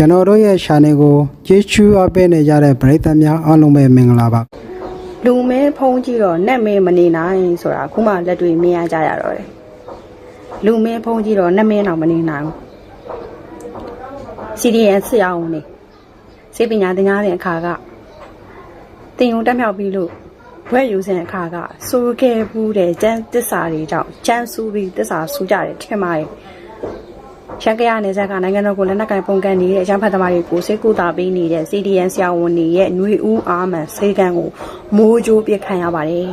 ကျွန်တော်တို့ရဲ့ channel ကိုကြည့်ချူအပ်ပေးနေကြတဲ့ပရိသတ်များအားလုံးပဲမင်္ဂလာပါလူမဲဖုံးကြည့်တော့နက်မဲမနေနိုင်ဆိုတာအခုမှလက်တွေ့မြင်ရကြရတော့တယ်လူမဲဖုံးကြည့်တော့နက်မဲတော့မနေနိုင်ဘူး CDN ဆရာဝန်နေစေပညာသင်ကြားတဲ့အခါကတင်ုံတက်မြောက်ပြီးလို့ဘွဲ့ယူစဉ်အခါကစိုးခဲ့ဘူးတဲ့ကျန်းတစ္ဆာတွေကြောင့်ကျန်းစူးပြီးတစ္ဆာစူးကြတယ်ထင်ပါတယ် ရှက်ကရနေဆက်ကနိုင်ငံတော်ကိုလက်နက်ကင်ပုံကန်နေတဲ့အချမ်းဖတ်သမားတွေကိုစိတ်ကူတာပေးနေတဲ့ CDN ဆရာဝန်တွေရဲ့ຫນွေဦးအားမှန်စေကံကိုမိုးကြိုးပြစ်ခံရပါတယ်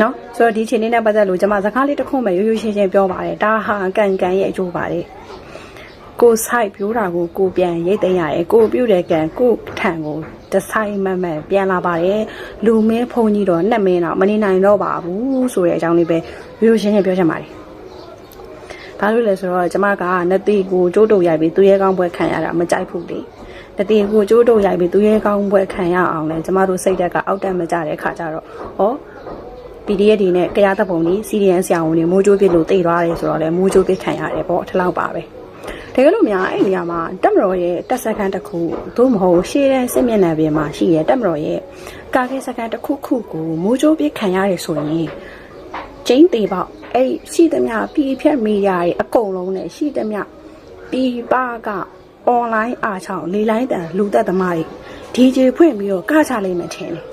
နော်ဆိုတော့ဒီချိန်လေးနဲ့ပတ်သက်လို့ကျွန်မစကားလေးတစ်ခုမှရိုးရိုးရှင်းရှင်းပြောပါတယ်ဒါဟာကန်ကန်ရဲ့အကျိုးပါတယ်ကိုဆိုင်ပြိုးတာကိုကိုပြန်ရိတ်သိမ်းရတယ်ကိုပြုတ်တဲ့ကန်ကိုထံကိုတဆိုင်မမန်ပြန်လာပါတယ်လူမင်းဖုန်ကြီးတော့နှက်မင်းတော့မနေနိုင်တော့ပါဘူးဆိုတဲ့အကြောင်းလေးပဲရိုးရိုးရှင်းရှင်းပြောချင်ပါတယ် ဘာလို့လဲဆိုတော့ကျွန်မကနတိကိုကျိုးတုပ်ရိုက်ပြီးသူရဲကောင်းပွဲခံရတာမကြိုက်ဘူးလေနတိကိုကျိုးတုပ်ရိုက်ပြီးသူရဲကောင်းပွဲခံရအောင်လဲကျွန်မတို့စိတ်ဓာတ်ကအောက်တက်မကြတဲ့ခါကျတော့ဟော PDF ဒီနဲ့ကြားတပ်ပုံကြီး CDN ဆရာဝန်တွေမိုးကြိုးပြစ်လို့တိတ်သွားတယ်ဆိုတော့လေမိုးကြိုးပြစ်ခံရတယ်ပေါ့ထလောက်ပါပဲတကယ်လို့များအဲ့ဒီနေရာမှာတက်မတော်ရဲ့တက်စကန်တစ်ခုသို့မဟုတ်ရှေ့တဲ့စစ်မျက်နှာပြင်မှာရှိတဲ့တက်မတော်ရဲ့ကာကဲစကန်တစ်ခုခုကိုမိုးကြိုးပြစ်ခံရတယ်ဆိုရင်ကျင်းသေးပေါ့ အဲ့ဒီရှိသမျှပြည်ဖြတ်မီဒီယာတွေအကုန်လုံးနဲ့ရှိသမျှပြည်ပကအွန်လိုင်းအားချောင်းလေလိုင်းတန်လူသက်သမားတွေ DJ ဖွင့်ပြီးတော့ကချလိုက်မှထင်တယ်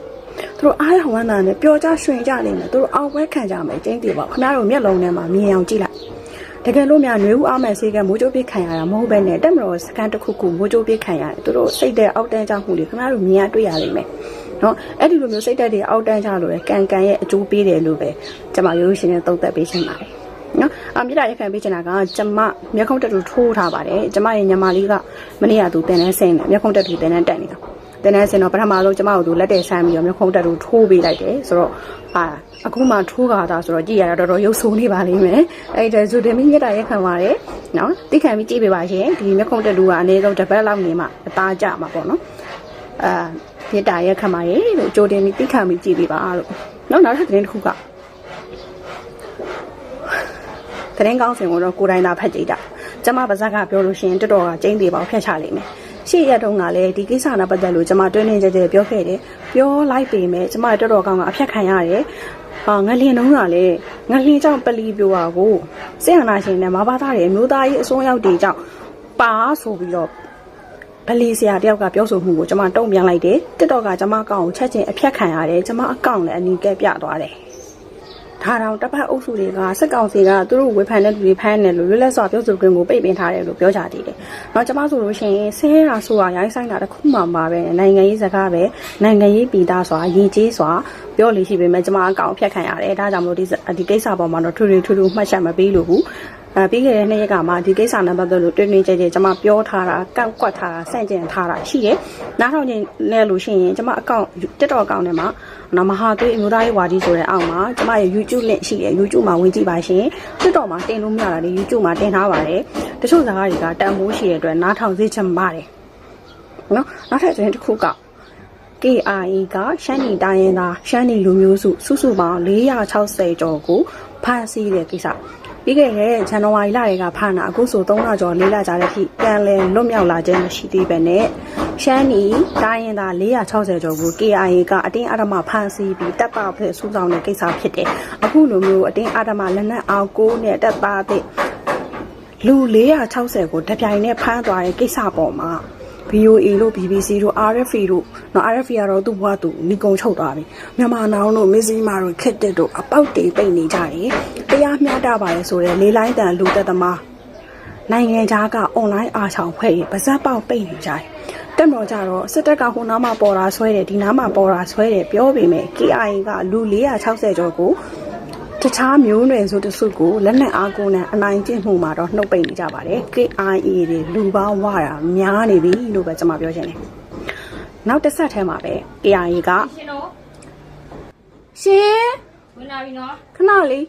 သူတို့အားရဝမ်းသာနဲ့ပျော်ကြရွှင်ကြနေမယ်သူတို့အောင်ပွဲခံကြမယ်ကျင်းတီပေါ့ခင်ဗျားတို့မျက်လုံးထဲမှာမြင်အောင်ကြည့်လိုက်တကယ်လို့များຫນွေဦးအားမဲ့ဆေးကမိုးကြိုးပစ်ခံရတာမဟုတ်ပဲနဲ့တက်မတော်စကန်တစ်ခုခုမိုးကြိုးပစ်ခံရတယ်သူတို့စိတ်တဲ့အောက်တန်းကြမှုတွေခင်ဗျားတို့မြင်ရတွေ့ရလိမ့်မယ် နော်အဲ့ဒီလိုမျိုးစိတ်တက်တွေအောက်တန်းကြလို့ရကန်ကန်ရဲ့အကျိုးပေးတယ်လို့ပဲကျွန်မရိုးရိုးရှင်းရှင်းသုံးသပ်ပေးချင်ပါတယ်နော်အမြစ်တာရက်ခံပေးချင်တာကကျမမျက်ခုံးတက်တူထိုးထားပါတယ်ကျမရဲ့ညီမလေးကမနေ့ကသူတင်နေဆင်းတယ်မျက်ခုံးတက်တူတင်နေတက်နေတာတင်းနေစင်တော့ပထမဆုံးကျမတို့သူလက်တယ်ဆမ်းပြီးတော့မျက်ခုံးတက်လို့ထိုးပေးလိုက်တယ်ဆိုတော့အာအခုမှထိုးကြတာဆိုတော့ကြည့်ရတာတော်တော်ရုပ်ဆိုးနေပါလိမ့်မယ်အဲ့ဒါဆိုတင်မီမြတ်တာရက်ခံပါတယ်နော်တိခံပြီးကြည့်ပေးပါရှင်ဒီမျက်ခုံးတက်လူကအနည်းဆုံးတစ်ပတ်လောက်နေမှအသားကြမှာပေါ့နော်အာ မြတ်တာရက်ခံပါတယ်လို့ကြိုတင်ပြီးတိခံပြီးကြည့်ပေးပါလို့နော်နောက်ထပ်သတင်းတစ်ခုကသတင်းကောင်းစင်ကိုတော့ကိုယ်တိုင်သာဖတ်ကြည့်တာကျမပါဇက်ကပြောလို့ရှိရင်တော်တော်ကကျင်းသေးပါဖျက်ချလိမ့်မယ်ရှေ့ရက်တုန်းကလည်းဒီကိစ္စနဲ့ပတ်သက်လို့ကျမတွင်းနေကြကြပြောခဲ့တယ်ပြောလိုက်ပေမဲ့ကျမတော်တော်ကောင်းကအဖျက်ခံရတယ်ဟာငလျင်တုန်းကလည်းငလျင်ကြောင့်ပလီပြိုတာကိုစေရနာရှင်နဲ့မဘာသားတွေအမျိုးသားရေးအစိုးရောက်တွေကြောင့်ပါဆိုပြီးတော့ ဗလီဆရာတယောက်ကပြောဆိုမှုကိုကျမတုံ့ပြန်လိုက်တယ်တစ်တော့ကကျမအကောင့်ကိုချက်ချင်းအဖျက်ခံရတယ်ကျမအကောင့်လည်းအနီးကဲပြသွားတယ်ဒါတောင်တစ်ဖက်အုပ်စုတွေကစက်ကောင်စီကသူတို့ဝေဖန်တဲ့လူတွေဖမ်းတယ်လို့လွတ်လပ်စွာပြောဆိုခွင့်ကိုပိတ်ပင်ထားတယ်လို့ပြောကြသေးတယ်။နောက်ကျမဆိုလို့ရှိရင်ဆဲရဆိုတာရိုင်းဆိုင်တာတစ်ခုမှမှာပဲနိုင်ငံရေးစကားပဲနိုင်ငံရေးပြည်သားစွာရည်ကြီးစွာပြောလို့ရှိပေမဲ့ကျမအကောင်ဖြတ်ခံရတယ်။ဒါကြောင့်မလို့ဒီဒီကိစ္စပေါ်မှာတော့ထူထူထူထူမှတ်ချက်မပေးလို့ဘူး။ အဲပြီးခဲ့တဲ့နှစ်ရက်ကမှဒီကိစ္စနဲ့ပတ်သက်လို့တွင်တွင်ကြဲကြဲကျမပြောထားတာကန့်ကွက်ထားတာဆန့်ကျင်ထားတာရှိတယ်။နားထောင်ခြင်းနဲ့လို့ရှိရင်ကျမအကောင့် TikTok အကောင့်ထဲမှာနော်မဟာသွေးအမျိုးသားရေးဝါဒီဆိုတဲ့အောက်မှာကျမရဲ့ YouTube link ရှိတယ် YouTube မှာဝင်ကြည့်ပါရှင် TikTok မှာတင်လို့မရတာလေ YouTube မှာတင်ထားပါတယ်တချို့စကားတွေကတန်ဖိုးရှိတဲ့အတွက်နားထောင်စေချင်ပါတယ်နော်နောက်ထပ်သတင်းတစ်ခုက KIA ကရှမ်းနီတိုင်းရင်းသားရှမ်းနီလူမျိုးစုစုစုပေါင်း460ကျော်ကိုဖမ်းဆီးတဲ့ကိစ္စ ပြီးခဲ့တဲ့ဇန်နဝါရီလတွေကဖမ်းတာအခုဆို3လကျော်4လကြာတဲ့အထိပြန်လည်လွတ်မြောက်လာခြင်းမရှိသေးပဲနဲ့ရှမ်းနီတိုင်းရင်းသား460ကျော်ကို KIA ကအတင်းအဓမ္မဖမ်းဆီးပြီးတပ်ပဖွဲ့စုဆောင်တဲ့ကိစ္စဖြစ်တယ်အခုလိုမျိုးအတင်းအဓမ္မလက်နက်အောင်ကိုနဲ့တပ်သားတဲ့လူ460ကိုတပြိုင်နဲ့ဖမ်းသွားတဲ့ကိစ္စပေါ်မှာ VOA တို့ BBC တို့ RFA တို့နော် RFA ကတော့သူ့ဘဝသူနီကုံချုပ်သွားပြီမြန်မာနောင်တို့မစ္စည်းမာတို့ခက်တက်တို့အပေါက်တေပိတ်နေကြတယ်တရားမျှတပါလေဆိုတဲ့လေးလိုင်းတန်လူသက်သမားနိုင်ငံခြားကအွန်လိုင်းအားချောင်ဖွဲ့ရင်ပါဇက်ပေါက်ပိတ်နေကြတယ်တက်မတော်ကြတော့စစ်တပ်ကဟိုနားမှာပေါ်တာဆွဲတယ်ဒီနားမှာပေါ်တာဆွဲတယ်ပြောပေမဲ့ KIA ကလူ460ကျော်ကို တခြားမျိုးနွယ်စုတစုကိုလက်နက်အားကိုနဲ့အနိုင်ကျင့်မှုမှာတော့နှုတ်ပိတ်နေကြပါတယ် KIA တွေလူပေါင်းဝတာများနေပြီလို့ပဲကျွန်မပြောချင်တယ်နောက်တစ်ဆက်ထဲမှာပဲ KIA ကရှင်တို့ရှင်ဝင်လာပြီနော်ခဏလေး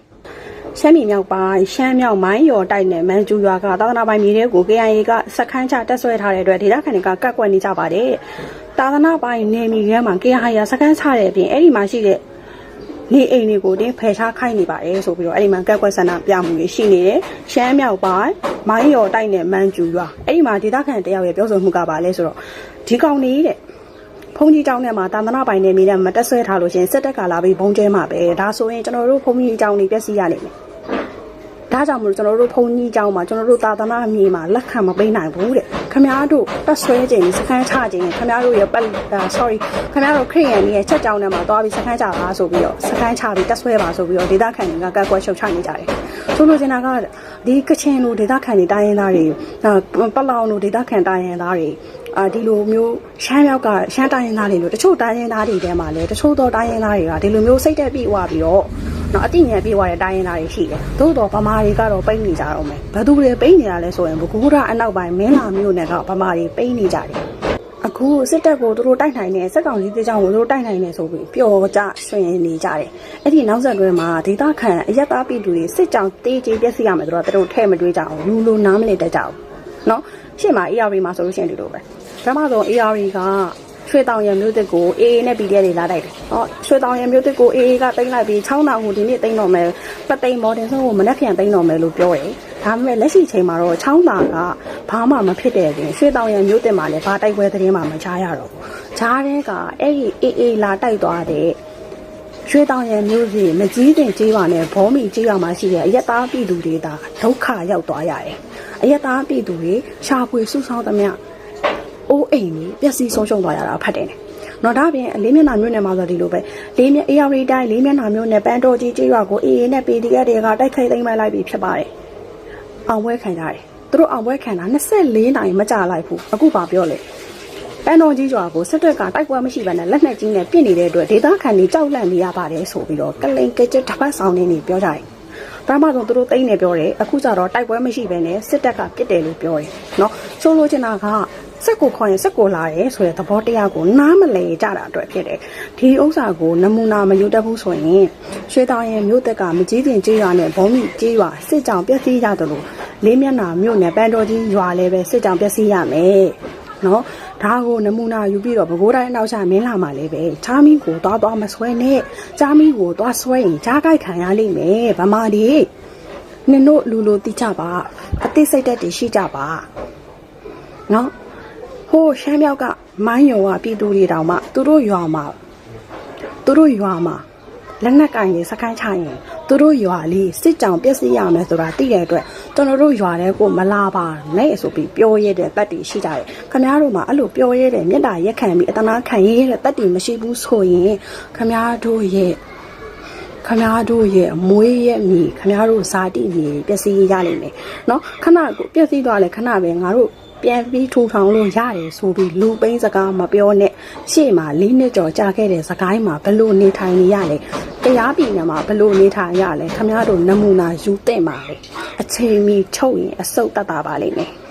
ရှမ်းပြည်မြောက်ပိုင်းရှမ်းမြောက်မိုင်းရော်တိုက်နယ်မန်ကျူရွာကသာသနာပိုင်မြေတွေကို KIA ကစက်ခန်းချတက်ဆွဲထားတဲ့အတွက်ဒေသခံတွေကကတ်ကွက်နေကြပါတယ်သာသနာပိုင်နေမြေထဲမှာ KIA စက်ခန်းချတဲ့အပြင်အဲ့ဒီမှာရှိတဲ့ နေအိမ်တွေကိုတင်ဖယ်ရှားခိုင်းနေပါတယ်ဆိုပြီးတော့အဲ့ဒီမှာကက်ကွက်ဆန္ဒပြမှုတွေရှိနေတယ်။ရှမ်းမြောက်ပိုင်းမိုင်းရော်တိုက်နယ်မန်းကျူရွာအဲ့ဒီမှာဒေသခံတယောက်ရဲ့ပြောဆိုမှုကပါလဲဆိုတော့ဒီကောင်နေတဲ့ဘုံကြီးကျောင်းထဲမှာတာသနာပိုင်နေမိတဲ့မတက်ဆွဲထားလို့ရှင်စက်တက်ကလာပြီးဘုံကျဲမှာပဲဒါဆိုရင်ကျွန်တော်တို့ဘုံကြီးကျောင်းနေပျက်စီးရနိုင်မယ်။ဒါကြောင့်မလို့ကျွန်တော်တို့ဘုံကြီးကျောင်းမှာကျွန်တော်တို့တာသနာမြေမှာလက်ခံမပေးနိုင်ဘူးတဲ့။ ခမားတို့တက်ဆွဲခြင်းစခန်းချခြင်းခမားတို့ရဲ့ပတ်အာ sorry ခမားတို့ခရိယန်ရဲ့ချက်ကြောင်းထဲမှာသွားပြီးစခန်းချပါဆိုပြီးတော့စခန်းချပြီးတက်ဆွဲပါဆိုပြီးတော့ဒေသခံတွေကကက်ကွက်ရှုပ်ချနေကြတယ်ဆိုလိုချင်တာကဒီကချင်လူဒေသခံတွေတိုင်းရင်းသားတွေအာပလောင်လူဒေသခံတိုင်းရင်းသားတွေအာဒီလိုမျိုးရှမ်းမြောက်ကရှမ်းတိုင်းရင်းသားတွေလို့တချို့တိုင်းရင်းသားတွေထဲမှာလည်းတချို့သောတိုင်းရင်းသားတွေကဒီလိုမျိုးစိတ်သက်ပြေဝပြီးတော့ နော်အတိညာပြေးသွားတဲ့တိုင်းရင်းသားတွေရှိတယ်။သို့တော့ဗမာတွေကတော့ပိတ်နေကြတော့မယ်။ဘယ်သူတွေပိတ်နေတာလဲဆိုရင်ဘကူရအနောက်ပိုင်းမင်းလာမျိုးနဲ့ကဗမာတွေပိတ်နေကြတယ်။အခုစစ်တပ်ကိုသူတို့တိုက်နိုင်တယ်စက်ကောင်ကြီးတေးချောင်းကိုသူတို့တိုက်နိုင်တယ်ဆိုပြီးပျော်ကြရွှင်နေကြတယ်။အဲ့ဒီနောက်ဆက်တွဲမှာဒေသခံအရက်သားပြည်သူတွေစစ်ကြောင်တေးကြီးပြက်စီရမယ်ဆိုတော့သူတို့ထဲ့မတွေးကြအောင်လူလိုနားမလည်တတ်ကြအောင်။နော်ရှေ့မှာ AR မှာဆိုလို့ရှိရင်ဒီလိုပဲ။ပထမဆုံး AR က ရွှေတောင်ရမျိုးတစ်ကို AA နဲ့ PDF တွေလာတိုက်တယ်။ဟောရွှေတောင်ရမျိုးတစ်ကို AA ကတင်လိုက်ပြီးချောင်းတောင်ကိုဒီနေ့တင်တော့မယ်ပသိမ်မော်ဒင်ဆုံးကိုမနှက်ဖြန်တင်တော့မယ်လို့ပြောတယ်။ဒါပေမဲ့လက်ရှိချိန်မှာတော့ချောင်းတောင်ကဘာမှမဖြစ်တဲ့ပြင်ရွှေတောင်ရမျိုးတစ်မှာလည်းဘာတိုက်ပွဲသတင်းမှမချားရတော့ဘူး။ဂျားတဲ့ကအဲ့ဒီ AA လာတိုက်သွားတဲ့ရွှေတောင်ရမျိုးစီမကြီးတင်ကြီးပါနဲ့ဘောမီကြီးရမှာရှိတဲ့အရက်သားပြည်သူတွေဒါဒုက္ခရောက်သွားရတယ်။အရက်သားပြည်သူတွေရှာဖွေစုဆောင်းသမျှ အိုးအိမ်ကြီးပျက်စီးဆုံးရှုံးသွားရတာဖတ်တယ်နဲ့။နော်ဒါပြင်လေးမျက်နှာမျိုးနဲ့မှာဆိုဒီလိုပဲလေးမျက် AR တိုင်းလေးမျက်နှာမျိုးနဲ့ပန်းတော်ကြီးကြေးရွာကို AA နဲ့ PDF တွေကတိုက်ခိုက်သိမ်းပိုက်လိုက်ပြီးဖြစ်ပါတယ်။အောင်ပွဲခံကြတယ်။သူတို့အောင်ပွဲခံတာ24နိုင်မကြာလိုက်ဘူး။အခုပါပြောလေ။ပန်းတော်ကြီးရွာကိုစစ်တပ်ကတိုက်ပွဲမရှိဘဲနဲ့လက်နက်ကြီးနဲ့ပစ်နေတဲ့အတွက်ဒေသခံတွေကြောက်လန့်နေရပါတယ်ဆိုပြီးတော့ကလိန်ကကြက်တစ်ပတ်ဆောင်နေနေပြောကြတယ်။ ပထမဆုံးသူတို့တိတ်နေပြောတယ်အခုကျတော့တိုက်ပွဲမရှိဘဲနဲ့စစ်တပ်ကပြစ်တယ်လို့ပြောတယ်เนาะဆိုလိုချင်တာက စက်ကိုခေါ်ရင်စက်ကိုလာတယ်ဆိုတဲ့သဘောတရားကိုနားမလည်ကြတာအတွက်ဖြစ်တယ်ဒီဥစ္စာကိုနမူနာမယူတတ်ဘူးဆိုရင်ရွှေတောင်ရဲ့မြို့သက်ကမကြီးတင်ကြေးရွာနဲ့ဘုံမိကြေးရွာစစ်ကြောင်ပြည့်စည်ရတယ်လို့လေးမျက်နှာမြို့နယ်ပန်းတော်ကြီးရွာလည်းပဲစစ်ကြောင်ပြည့်စည်ရမယ်နော်ဒါကိုနမူနာယူပြီးတော့ဘကိုးတိုင်းအနောက်ချမင်းလာမှာလည်းပဲချာမီကိုသွားသွားမဆွဲနဲ့ချာမီကိုသွားဆွဲရင်ချားကြိုက်ခံရလိမ့်မယ်ဗမာဒီနင်တို့လူလိုတိကြပါအသိစိတ်သက်တည်ရှိကြပါနော် ဟိုရှမ်းမြောက်ကမိုင်းယောကပြည်သူတွေတောင်မှသူတို့ရွာမှာသူတို့ရွာမှာလက်နက်ကင်တွေစကိုင်းချရင်သူတို့ရွာလေးစစ်ကြောင်ပြည့်စည်ရမယ်ဆိုတာသိတဲ့အတွက်ကျွန်တော်တို့ရွာတဲ့ကိုမလာပါနဲ့ဆိုပြီးပြောရတဲ့တက်တီရှိကြတယ်ခင်ဗျားတို့မှာအဲ့လိုပြောရတဲ့မေတ္တာရက်ခံပြီးအတနာခံရတဲ့တက်တီမရှိဘူးဆိုရင်ခင်ဗျားတို့ရဲ့ ခမားတို့ရဲ့အမွေးရဲ့မိခမားတို့ဇာတိမြေပျက်စီးရလိမ့်မယ်เนาะခဏကိုပျက်စီးသွားလဲခဏပဲငါတို့ပြန်ပြီးထူထောင်လို့ရတယ်ဆိုပြီးလူပိန်းစကားမပြောနဲ့ရှေ့မှာလေးနှစ်ကျော်ကြာခဲ့တဲ့စကိုင်းမှာဘလို့နေထိုင်နေရလဲတရားပြည်နယ်မှာဘလို့နေထိုင်ရလဲခမားတို့နမူနာယူတဲ့မှာလေအချိန်မီချုပ်ရင်အဆုတ်တတ်တာပါလိမ့်မယ်